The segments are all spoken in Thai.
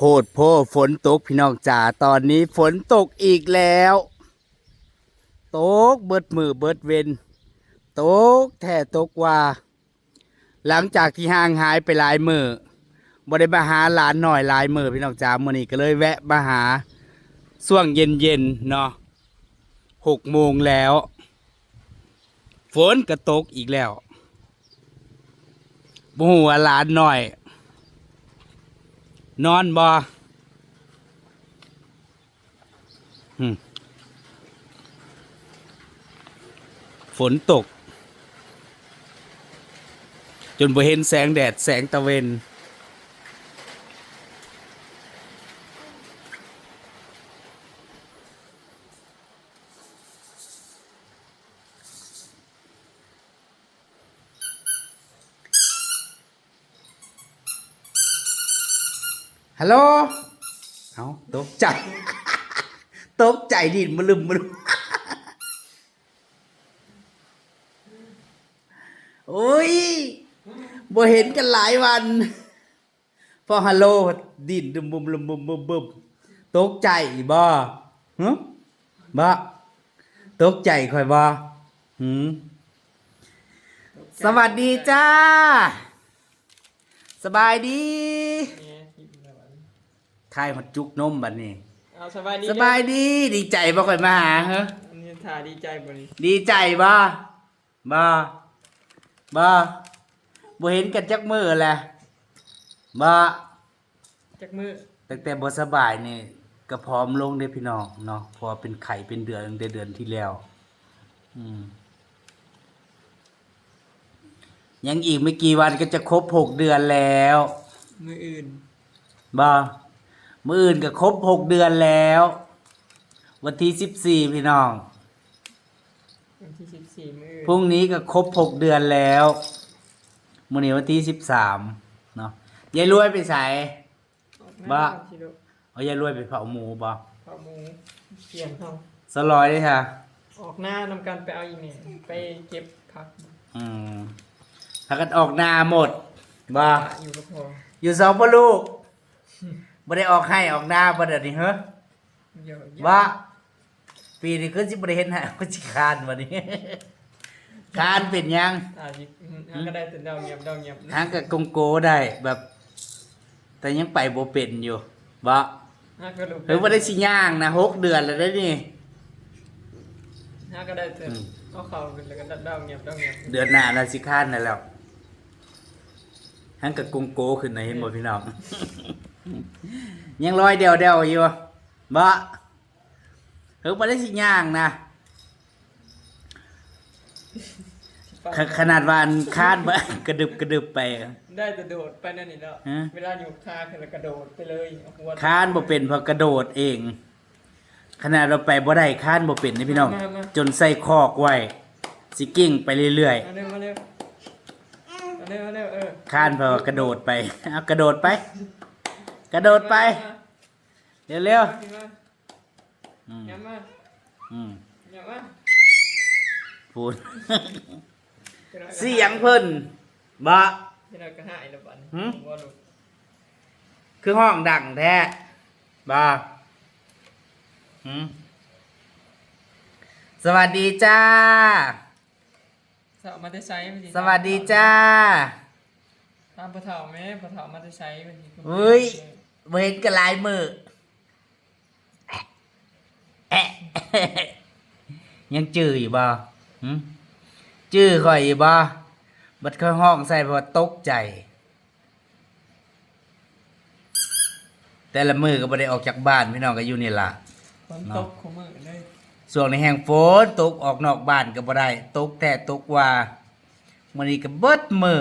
โพดโพฝนตกพี่น้องจ๋าตอนนี้ฝนตกอีกแล้ว ตกเบิดมือเบิดเวนตกแท้ตกว่า หลังจากที่ห่างหายไปหลายมือบ่ได้มาหาหลานหน่อยหลายมือพี่น้องจ๋ามื้อนี้ก็เลยแวะมาหาช่วงเย็นๆเนาะหกโมงแล้ว ฝนก็ตกอีกแล้วบ่ฮู้ว่าหลานหน่อย นอนบ่ฝนตก จนบ่เห็นแสงแดดแสงตะเวน ฮัลโหลเอาตกใจ ตกใจดินมาลืมมาลืมโอ้ยบ่เห็นกันหลายวัน พอฮัลโหลดินดุมบุมลุมบุมบุมบุมตกใจบ่หึบ่ตกใจค่อยบ่หืมสวัสดีจ้า สบายดี เนี่ยหยิบมาวัน ทายหดจุกนมบัดนี้ เอาสบายดีสบายดีดีใจบ่ค่อยมาหาเหรออันนี้ถ่ายดีใจบ่นี่ดีใจบ่บ่บ่บ่เห็นกันจักมือแหละบ่จักมือตั้งแต่บ่สบายนี่ก็พร้อมลงเด้อพี่น้องเนาะเพอเป็นไข้เป็นเดือนตั้งแต่เดือนที่แล้ว อืม ยังอีกไม่กี่วันก็จะครบหกเดือนแล้ว มืออื่นบ่ มื้ออื่นก็ครบหกเดือนแล้ว วันที่สิบสี่พี่น้อง วันที่สิบสี่มือพรุ่งนี้ก็ครบหกเดือนแล้วมื้อนี้วันที่สิบสามเนาะยายรวยไปใส่ออกหน้บ้าชิโดเอายายรวยไปเผาหมูบ่ข้าวหมูเกี่ยงเขาสลอยได้ค่ะ ออกหน้านำกันไปเอาอีเมลไปเก็บผักอืมถ้ากันออกหน้าหมดบ่ปะอยู่ก็พออยู่สองพ่อลูก บ่ได้ออกให้ออกหน้าบ่เดี๋ยวนี้เฮ้อเยอะบ่ปีนี้คือสิบ่ได้เห็นให้ก็สิคร้านบ่นี้คร้านเป็นยังถ่ายดิอันก็ได้แต่เดาเงียบเดาเงียบทางกับกงโกได้แบบ แต่ยังไปบ่เป็นอยู่บ่ฮะก็ดูเฮ้ยบ่ได้สิย่างนะหกเดือนแล้วได้อนี่ฮะก็ได้แต่อืมเอาเข่าขึ้นแล้วก็เดาเงียบเดาเงียบเดือนหน้าน่ะสิคร้านนั่นแล้วทางกับกงโกขึ้นนะเห็นบ่พี่น้อง ยังลอยเดียวเดียวๆอยู่บ่เฮ้ยบ่ได้สิย่างนะขขนาดวาอันคาดบ่กระดึบกระดึบไปอะได้แต่โดดไปนั่นนี่แล้วฮะ เวลาอยู่คาขึ้นแล้วกระโดดไปเลยเอาหัวคานบ่เป็นเพอกระโดดเอง ขนาดเราไปบ่ได้คานบ่เป็นนี่พี่น้อง จนใส่คอกไว้สิกิ้งไปเรื่อยมาเร็วมาเร็วมาเร็วมาเร็วเออๆคานเพอกระโดดไปเอากระโดดไป กระโดดไป เร็วขึ้นมาๆอืมอย่ามาอืมอย่ามาพูดจะได้เสียงเพิ่นบ่จะได้กระหายแล้วบัดหืม บ่ลูกคือห้องดังแท้บ่หืมสวัสดีจ้าสาวมาได้ใช้มันสวัสดีจ้า ตามปะเถาแม่ปะเถามาได้ใช้มันสิเฮ้ยบ่ เห็นกันหลายมือแอะยังจื้ออยู่บ่หึจื้อข่อยอยู่บ่บัดเข้าห้องใส่เพราะว่าตกใจ แต่ละมือก็บ่ได้ออกจากบ้านพี่น้องก็อยู่นี่ล่ะฝนตกของมือเลยส่วนในแห่งฝนตกออกนอกบ้านก็บ่ได้ ตกแต่ตกว่ามื้อนี้ก็เบิดมือ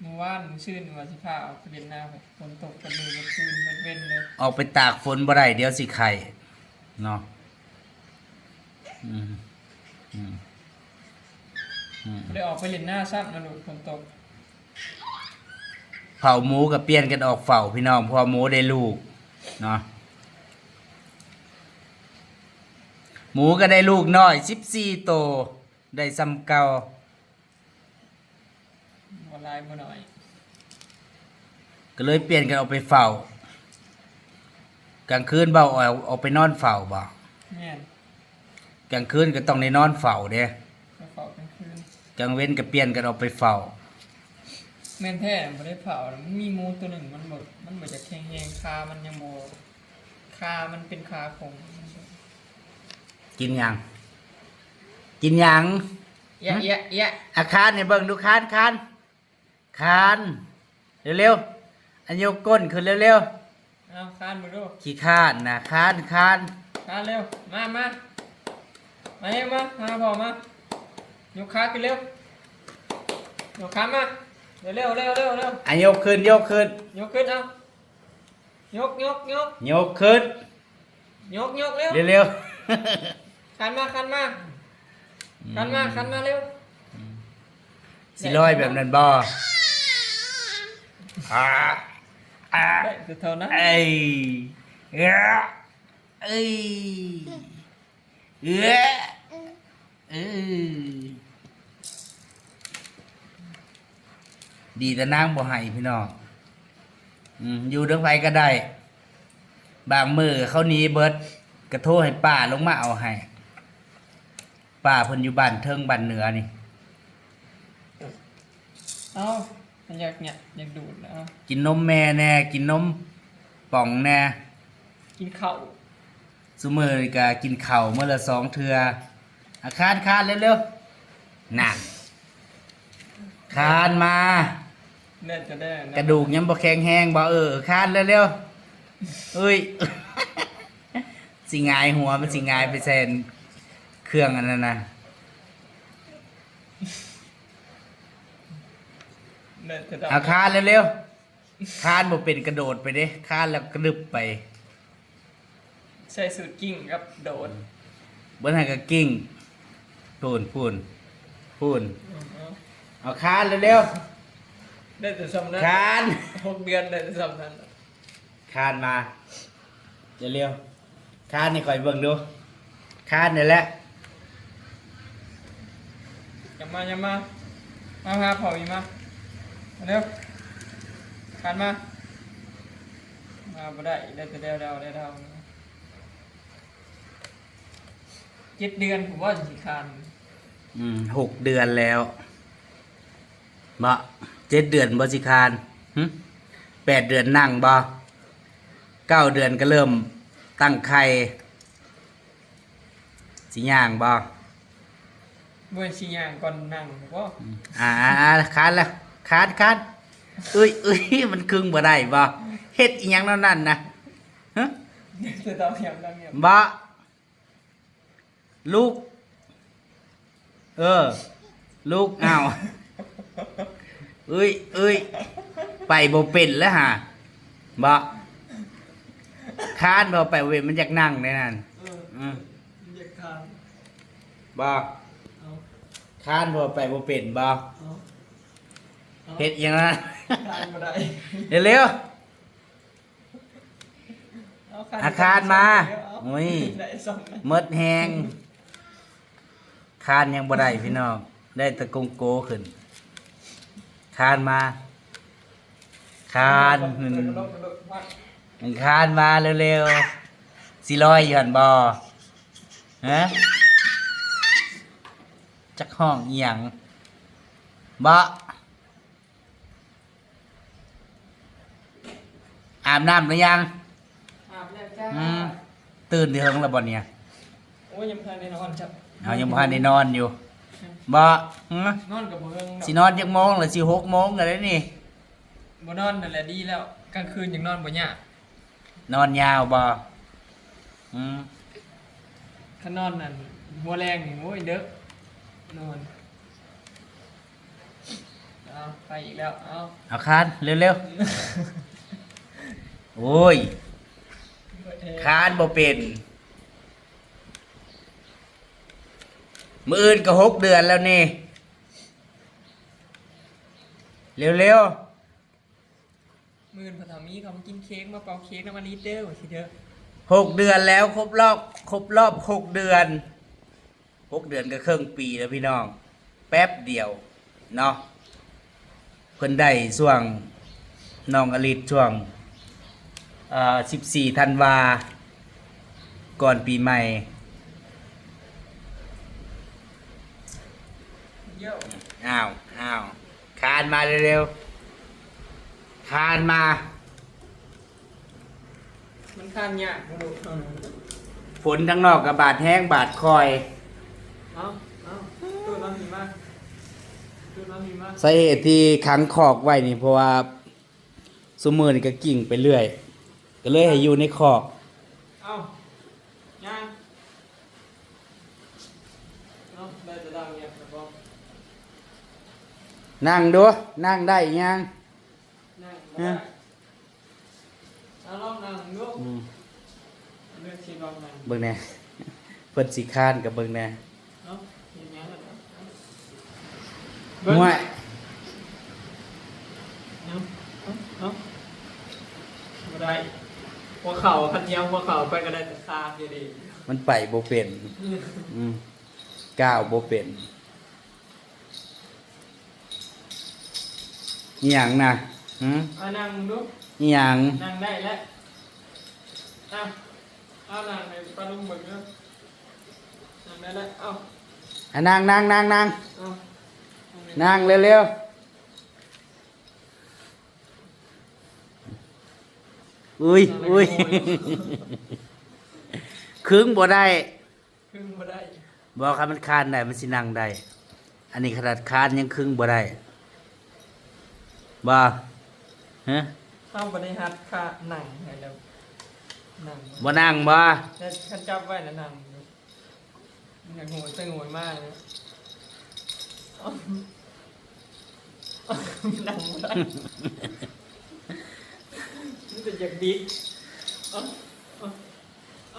เมื่อวานมื้อชื่นว่าสิพาเอาไปเล่นน้ำฝนตกกันเลยเมื่อคืนมันเว้นเลยออกไปตากฝนบ่ได้เดี๋ยวสิไข่เนาะอืมอืมอืมบ่ได้ออกไปเล่นหน้าซ้ำนะลูกฝนตกเผาหมูกับเปลี่ยนกันออกเฝ้าพี่น้องเพอหมูได้ลูกเนาะหมูก็ได้ลูกน้อย14โตวได้ซ้ำเก่าบ่ ลายบ่หน่อย ก็เลยเปลี่ยนกันออกไปเฝ้ากลางคืนเบาออกออกไปนอนเฝ้าบ่แม่นกลางคืนก็ต้องในนอนเฝ้าเด้ไปเฝ้ากลางคืนกลางเว้นก็เปลี่ยนกันออกไปเฝ้าแม่นแท้บ่ได้เผาแล้วมันมีหมูตัวหนึ่งมันบ่มันบ่จะแข็งแรงคามันยังบ่คามันเป็นคาคงกินหยังกินหยัง เอียะเอียะเอียะ อาคารเนี่ยเบิ่งดูคานคาน คานเร็วๆอันยกก้นขึ้นเร็วเอาคานมาดูๆขี้คร้านนะคานคานคานเร็ว มามามาเร็วมามาพอมายกขาขึ้นเร็วยกขามาเร็วเร็วเร็วเร็วเร็วอันยกขึ้นยกขึ้น ยกขึ้นเอายกยกยกยกขึ้นยกยกเร็วเร็วคันมาคันมาๆคันมาคันมาเร็ว สิลอยแบบนั้นบ่ อ่าอ่าได้แต่เท่านั้นเอ้ยเอ้อเอ้ยเอ้อเอ้ยดีแต่นางบ่ให้พี่น้องอืมอยู่เรื่องไฟก็ได้ บางมือเขาหนี้เบิดกระโทรให้ป้าลงมาเอาให้ป้าเพิ่นอยู่บ้านเทิงบ้านเหนือนี่ เอา มันอยากเนี่ยอยากดูดแล้วกินนมแม่แน่ กินนมป่องแน่ กินข้าวซุมือนี่ก็กินข้าวเมื่อละสองเทืออาคานคานเร็วๆน่ะคานมาน่าจะได้นกระดูกยังบ่แข็งแห้งบ่เออคานเร็วๆเอ้ย สิงายหัวมันสิงายไปแซนเครื่องอันนั้นนะ น่าจะได้ เอาคานเร็วๆคานบ่เป็นกระโดดไปเด้คานแล้วกระดึบไปใส่สูตรกิ้งครับโดดเบิ้นให้ก็กิ้งพูนพูนพูนเอาเอาคานเร็วได้แต่ซ้ำนั้นๆคานหกเดือนได้แต่ซ้ำนั้นคานมาเร็วๆคานนี่คอยเบิ่งดูคานนี่แหละอย่ามาอย่ามามาพาเผาอีกมา มาเร็วคันมา มาบ่ได้ ได้แต่เดาเดาได้เดาเจ็ดเดือนผมว่าจะสิคันอืมหกเดือนแล้วบ่เจ็ดเดือนบ่สิคานหึแปดเดือนนั่งบ่เก้าเดือนก็เริ่มตั้งไข่สิย่างบ่เมื่อชิยางก่อนนั่งผมว่าอ่าอ่าคานแล้ว คานคานเอ้ยเอ้ยมันครึ่งบ่ได้บ่เฮ็ดอีหยังแนวนั้นนะฮะจะต้องเงียบต้องเงียบบ่ลูก เออ ลูกอ้าวเอ้ยเอ้ยไปบ่เป็นแล้วฮะบ่คานบ่ไปเว้ยมันอยากนั่งได้นั่นเอออืมเรียกคันบ่เอาคานบ่ไปบ่เป็นบ่ เอาเอาเฮ็ดอีหยังนั้นคันมาได้เร็วเคันอาคารมาเดี๋ยวเอโอ้ยได้สองนะๆหมดแฮงคานยังบ่ได้พี่น้องได้แตะกงโกขึ้น คานมา คานกระโดดกระโดดกระโดดวัดมันคานมาเร็วๆสิลอยอยู่หั่นบ่ฮะจักห้องอีหยังบ่ อาบน้ำหรือยัง อาบแล้วจ้าอืม ตื่นที่เฮิงแล้วบ่เนี่ยโอ้ยยังไม่ทันได้นอนจ้ะเอายังบ่ทันได้นอนอยู่บ่หึนอนกับบ่เฮิงดอกสินอนจักโมงหรือสิหกโมงกันเลยนี่ บ่นอนนั่นแหละดีแล้วกลางคืนยังนอนบ่ยากนอนยาวบ่อืมถ้านอนนั่นหัวแรงนี่โอ้ยเด้กนอนเอาไปอีกแล้วเอาเอาคานเร็วๆ โอ้ยคานบ่เป็น มื้ออื่นก็หกเดือนแล้วนี่ เร็วมื่นพอทามีเขามากินเค้กมาเป่าเค้กน้ำมันลิตรเด้อว่าสิเด้อๆหกเดือนแล้วครบรอบครบรอบหกเดือนหกเดือนก็ครึ่งปีแล้วพี่น้อง แป๊บเดียวเนาะเพิ่นได้ช่วงน้องอลิศช่วงเอ่อ 14ธันวา ก่อนปีใหม่เยอะอ้าว อ้าว คานมาเร็วๆ คานมา มันข้างยากมาดูเอาฝนทั้งนอกกับบาดแห้งบาดคอย เอาเอาตู้น้ำหิมะตู้น้ำหิมะสาเหตุที่ขังคอกไว้นี่เพราะว่าสมือนี่ก็กิ่งไปเรื่อย ก็เลยให้อยู่ในคอกเอาย่างเอาได้จะดังเนี่ยครับผมนั่งดูนั่งได้ยังนั่งมาได้เอาลองนั่งดูอืมเลือกชีลองนั่งเบิ่งแหน่เพิ่นสิคร้านกับเบิ่งแหน่เนาะเห็นยังแล้วเนาะห่วยเอาเอาเอาบ่ได้ หัวเข่าพันเยียวหัวเข่าไปก็ได้แต่คาดีดีมันไปบ่เป็น อืมก้าวบ่เป็นอีหยังน่ะหืมเอานั่งดูอีหยังนั่งได้แล้วเอาเอานั่งในปลาลุงเหมือนเดิมนั่งได้แล้วเอาอะนั่งนั่งนั่งนั่งเอานั่งเร็วๆ อุ้ยอุ้ยครึ่งบ่ได้ครึ่งบ่ได้บอกครับมันคานได้มันสินั่งได้ อันนี้ขนาดคานยังครึ่งบ่ได้บ่ฮะเข้าบ่ได้ฮัดค่านั่งให้แล้วนั่งบ่นั่งบ่แต่คันจับไว้นะนั่งอยู่อยากโหยไปโหยมากเลยเอาเอานั่งบ่ได้ มันจะอยากดิกเอาเอาเอ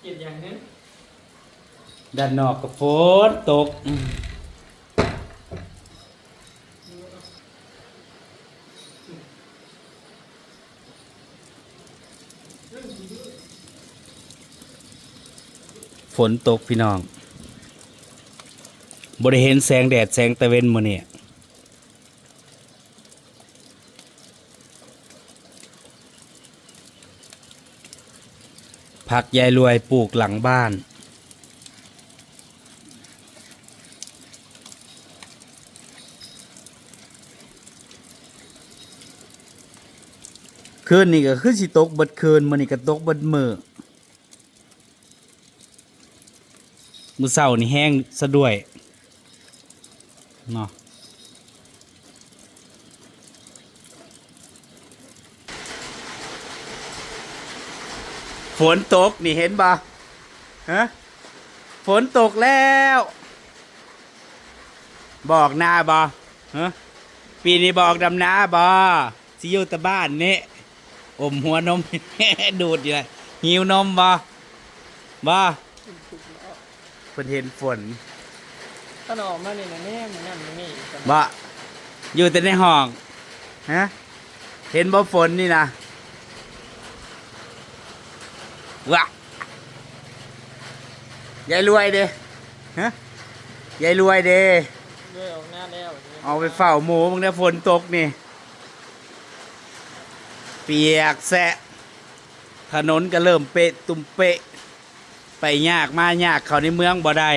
เกลียดอย่างนี้ด้านนอกก็ฝนตกอืมฝนตกพี่น้องบ่ได้เห็นแสงแดดแสงตะเวนมื้อนี้ ผักยายรวยปลูกหลังบ้าน คืนนี้ก็คือสิตกบิดคืนมื้อนี้ก็ตกบิดมือมื้อเช้านี่แห้งซะด้วยเนาะ ฝนตกนี่เห็นบ่ฮะฝนตกแล้ว บอกหน้าบ่ฮะปีนี้บอกดำนาบ่สิอยู่แต่บ้านนี่อมหัวนม ดูดอยู่เลยหิวนมบ่บ่เพิ่นเห็นฝนถ้าออกมาเนี่ยนะแม่มันนั่นมันนี่กันบ่อยู่แต่ในห้องฮะเห็นบ่ฝนนี่นะ วะยายรวยเด้ฮะยายรวยเด้ด้วยออกหน้าแล้วเอาไปเฝ้าหมูมึงได้ฝนตกนี่ เปียกแสะ ถนนก็เริ่มเปะ ตุ่มเปะ ไปยากมายากเขาในเมืองบ่ได้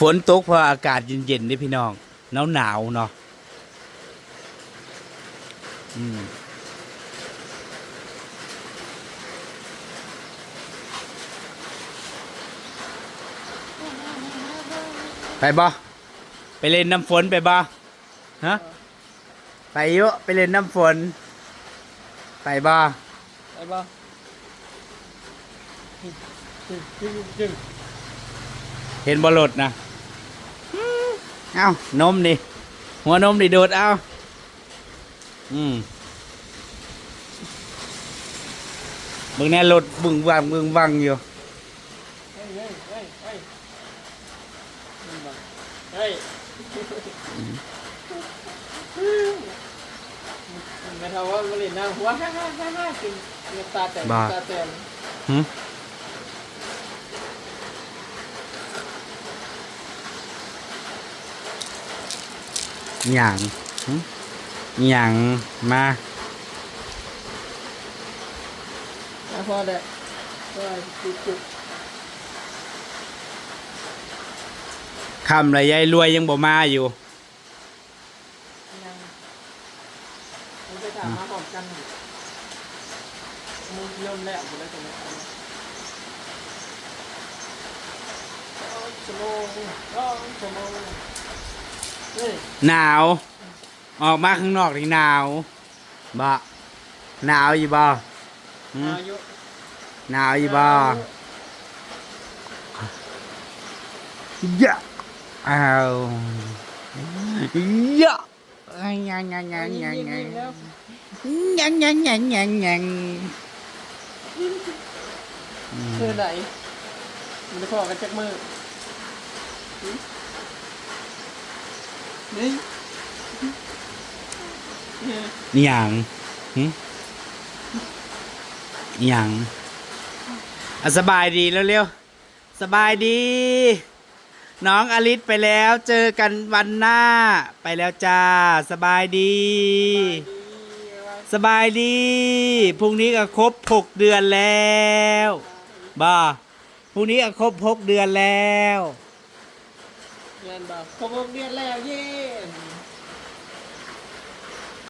ฝนตกเพราะอากาศเย็นๆนี่พี่น้อง หนาวหนาวๆเนาะอืมไปบ่ไปเล่นน้ำฝนไปบ่ฮะไปเยอะไปเล่นน้ำฝน ไปบ่ไปบ่จึ๊งจึ๊งจึ๊งเห็นบอลดนะ เอ้านมดิ หัวนมดิโดดเอา อืมเบิ่งแน่รถบึงวังบึงวังอยู่เฮ้ยเฮ้ยเฮ้ยเฮ้ยมันบ่เฮ้ยมันเขาว่ามาเล่นน้ำหัวฮ่าฮ่าฮ่าฮ่ากินเงตาแตกตาแตก หึหยังหึหยังมานะพอได้ก็จุกจุกคำไรยายรวยยังบ่มาอยู่ยังมันไปถามมาพร้อมกันมึงเริ่มแล้วกูได้ตรงนี้ชั่วโมงสองชั่วโมงนี่ หนาว ออกมาข้างนอกนี่หนาวบ่หนาวอยู่บ่หึอายุหนาวอยู่บ่ยะอ้าวเยอะยังยังยังยังยังแล้วยังยังยังยังยังคือไหนมันจะพอกันจักมือ นี่นี่หยังหึนี่หยังอะสบายดีเร็วๆ สบายดี น้องอลิสไปแล้วเจอกันวันหน้า ไปแล้วจ้า สบายดี สบายดี พรุ่งนี้ก็ครบหกเดือนแล้ว บ้า พรุ่งนี้ก็ครบหกเดือนแล้วเรีย นบอกครบหกเดือนแล้วเย้